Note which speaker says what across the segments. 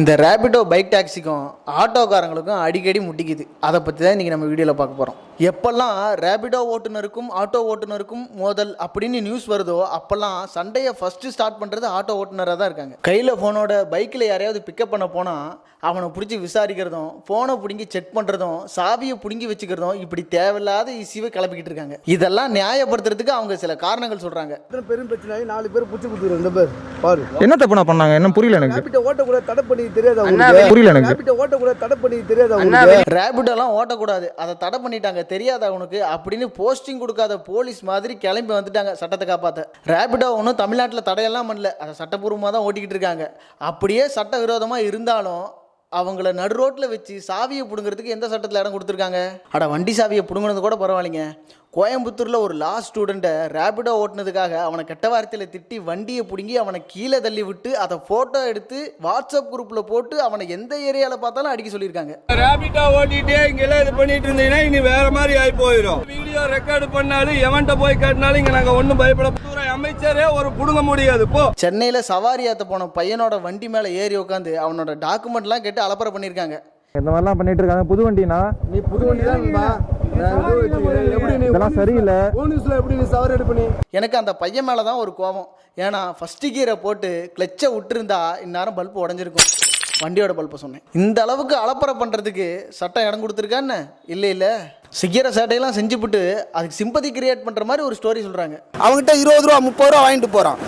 Speaker 1: இந்த ரேபிடோ பைக் டாக்ஸிக்கும் ஆட்டோக்காரங்களுக்கும் அடிக்கடி முட்டிக்குது. அதை பற்றி தான் இன்றைக்கி நம்ம வீடியோவில் பார்க்க போகிறோம் எப்பெல்லாம் ரேபிடோ ஓட்டுநருக்கும் ஆட்டோ ஓட்டுநருக்கும் மோதல் அப்படின்னு நியூஸ் வருதோ அப்போல்லாம் சண்டையை ஃபஸ்ட்டு ஸ்டார்ட் பண்ணுறது ஆட்டோ ஓட்டுநராக தான் இருக்காங்க. கையில் ஃபோனோட பைக்கில் யாரையாவது பிக்கப் பண்ண போனால் அவனை பிடிச்சி விசாரிக்கிறதும் ஃபோனை பிடுங்கி செக் பண்ணுறதும் சாவியை பிடுங்கி வச்சுக்கிறதும் இப்படி தேவையில்லாத இஷ்யூவை கிளப்பிக்கிட்டு இருக்காங்க. இதெல்லாம் நியாயப்படுத்துறதுக்கு அவங்க சில காரணங்கள் சொல்கிறாங்க
Speaker 2: பெரும் பிரச்சனை நாலு பேர் புடிச்சு கொடுத்துரு ரெண்டு பேர் பாரு.
Speaker 3: என்ன தப்பு நான் பண்ணாங்க? என்ன புரியல எனக்கு.
Speaker 2: ரேபிட்ட ஓட்ட கூட தடை பண்ணி தெரியாதா
Speaker 3: புரியல எனக்கு.
Speaker 2: ரேபிட்ட ஓட்ட கூட தடை பண்ணி தெரியாதா
Speaker 1: ரேபிடோலாம் ஓட்டக்கூடாது. அதை தடை பண்ணிட்டாங்க தெரியாதா உனக்கு? அப்படின்னு போஸ்டிங் கொடுக்காத போலீஸ் மாதிரி கிளம்பி வந்துட்டாங்க சட்டத்தை காப்பாற்ற ரேபிடோ ஒன்றும் தமிழ்நாட்டில் தடையெல்லாம் பண்ணல. அதை சட்டப்பூர்வமாக தான் ஓட்டிக்கிட்டு இருக்காங்க. அப்படியே சட்டவிரோதமாக இருந்தாலும் அவங்கள நடு ரோட்டில் வச்சு சாவியை பிடுங்கிறதுக்கு எந்த சட்டத்தில் இடம் கொடுத்துருக்காங்க? அட வண்டி சாவியை பிடுங்கினது கூட பரவாயில்லைங்க. கோயம்புத்தூரில் ஒரு லா ஸ்டூடெண்ட்டை ரேபிடோ ஓட்டுனதுக்காக அவனை கெட்ட வார்த்தையில் திட்டி வண்டியை பிடுங்கி அவனை கீழே தள்ளி விட்டு அதை ஃபோட்டோ எடுத்து வாட்ஸ்அப் குரூப்பில் போட்டு அவனை எந்த ஏரியாவில் பார்த்தாலும் அடிக்க சொல்லியிருக்காங்க.
Speaker 4: ரேபிட்டா ஓட்டிட்டே இங்கெல்லாம் இது பண்ணிட்டு இருந்தீங்கன்னா இனி வேற மாதிரி ஆகி போயிடும் வீடியோ ரெக்கார்டு பண்ணாலும் எவன்கிட்ட போய் காட்டினாலும் இங்க நாங்க ஒண்ணும் பயப்பட அமைச்சரே ஒரு புடுங்க முடியாது. போ.
Speaker 1: சென்னையில் சவாரி ஏற்ற போன பையனோட வண்டி மேலே ஏறி உட்காந்து அவனோட டாக்குமெண்ட்லாம் கேட்டு அலப்பறை பண்ணியிருக்காங்க.
Speaker 3: இந்த மாதிரிலாம் பண்ணிட்டு இருக்காங்க. புது வண்டினா?
Speaker 2: நீ புது வண்டி தான்
Speaker 3: இதெல்லாம் சரியில்லை.
Speaker 2: போலீஸ்ல எப்படி நீ சவாரி எடுப்ப நீ?
Speaker 1: எனக்கு அந்த பையன் மேலே தான் ஒரு கோபம். ஏன்னா ஃபஸ்ட்டு கீரை போட்டு கிளச்சை விட்டுருந்தா இந்நேரம் பல்ப் உடஞ்சிருக்கும். வண்டியோட பல்பை சொன்னேன். இந்த அளவுக்கு அலப்பறை பண்ணுறதுக்கு சட்டம் இடம் கொடுத்துருக்கான்னு இல்லை இல்லை. சிக்கிற சேட்டையெல்லாம் செஞ்சுப்புட்டு அதுக்கு சிம்பதி கிரியேட் பண்ணுற மாதிரி ஒரு ஸ்டோரி சொல்கிறாங்க
Speaker 5: அவன்கிட்ட இருபது ரூபா முப்பது ரூபா வாங்கிட்டு போறான்.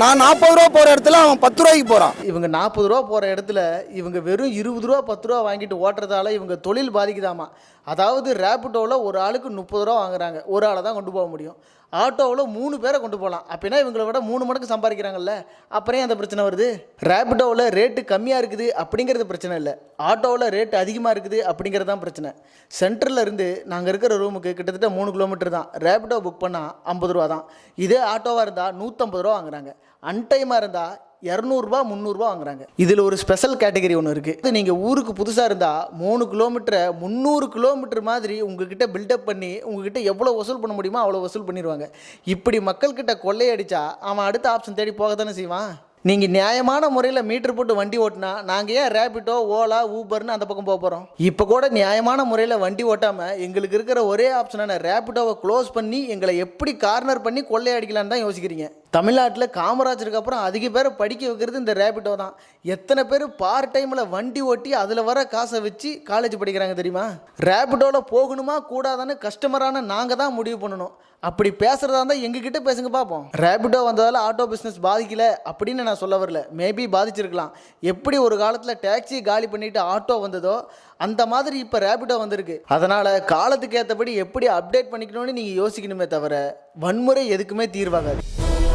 Speaker 5: நான் நாற்பது ரூபா போகிற இடத்துல அவன் பத்து ரூபாய்க்கு போகிறான்
Speaker 1: இவங்க நாற்பது ரூபா போகிற இடத்துல இவங்க வெறும் இருபது ரூபா பத்து ரூபா வாங்கிட்டு ஓட்டுறதால இவங்க தொழில் பாதிக்குதாமா? அதாவது ரேப்பிட்டோவில் ஒரு ஆளுக்கு முப்பது ரூபா வாங்குறாங்க. ஒரு ஆளை தான் கொண்டு போக முடியும். ஆட்டோவில் மூணு பேரை கொண்டு போகலாம் அப்படின்னா இவங்களை விட மூணு மடங்கு சம்பாதிக்கிறாங்கல்ல? அப்புறம் அந்த பிரச்சனை வருது? ரேப்பிட்டோவில் ரேட்டு கம்மியாக இருக்குது அப்படிங்கிறது பிரச்சனை இல்லை. ஆட்டோவில் ரேட்டு அதிகமாக இருக்குது அப்படிங்கிறது தான் பிரச்சனை. சென்டரில் இருந்து நாங்கள் இருக்கிற ரூமுக்கு கிட்டத்தட்ட மூணு கிலோமீட்டர் தான். ரேபிட்டோ புக் பண்ணால் ஐம்பது ரூபா தான். இதே ஆட்டோவாக இருந்தால் நூற்றம்பது ரூபா வாங்குறாங்க. அன்டைமாக இருந்தால் இரநூறுபா முந்நூறுரூவா வாங்குறாங்க. இதில் ஒரு ஸ்பெஷல் கேட்டகரி ஒன்று இருக்குது நீங்கள் ஊருக்கு புதுசாக இருந்தால் மூணு கிலோமீட்டரை முந்நூறு கிலோமீட்டர் மாதிரி உங்ககிட்ட பில்டப் பண்ணி உங்ககிட்ட எவ்வளோ வசூல் பண்ண முடியுமோ அவ்வளோ வசூல் பண்ணிடுவாங்க இப்படி மக்கள்கிட்ட கொள்ளையடிச்சா அவன் அடுத்த ஆப்ஷன் தேடி போக தானே செய்வான்? நீங்கள் நியாயமான முறையில் மீட்டர் போட்டு வண்டி ஓட்டினா நாங்கள் ஏன் ரேபிட்டோ ஓலா ஊபர்னு அந்த பக்கம் போக போகிறோம் இப்போ கூட நியாயமான முறையில் வண்டி ஓட்டாமல் எங்களுக்கு இருக்கிற ஒரே ஆப்ஷனான ரேபிட்டோவை க்ளோஸ் பண்ணி எங்களை எப்படி கார்னர் பண்ணி கொள்ளையடிக்கலான்னு தான் யோசிக்கிறீங்க. தமிழ்நாட்டில் காமராஜருக்கு அப்புறம் அதிக பேரை படிக்க வைக்கிறது இந்த ரேபிட்டோ தான். எத்தனை பேர் பார்ட் டைமில் வண்டி ஓட்டி அதில் வர காசை வச்சு காலேஜ் படிக்கிறாங்க தெரியுமா? ரேபிட்டோவில் போகணுமா கூடாதான்னு கஸ்டமரான நாங்கள் தான் முடிவு பண்ணணும். அப்படி பேசுகிறதா இருந்தால் எங்ககிட்ட பேசுங்க பார்ப்போம் ரேபிட்டோ வந்ததால் ஆட்டோ பிஸ்னஸ் பாதிக்கல அப்படின்னு நான் சொல்ல வரல. மேபி பாதிச்சிருக்கலாம். எப்படி ஒரு காலத்தில் டாக்ஸி காலி பண்ணிட்டு ஆட்டோ வந்ததோ அந்த மாதிரி இப்போ ரேபிட்டோ வந்திருக்கு. அதனால் காலத்துக்கு ஏற்றபடி எப்படி அப்டேட் பண்ணிக்கணும்னு நீங்கள் யோசிக்கணுமே தவிர வன்முறை எதுக்குமே தீர்வாகாது.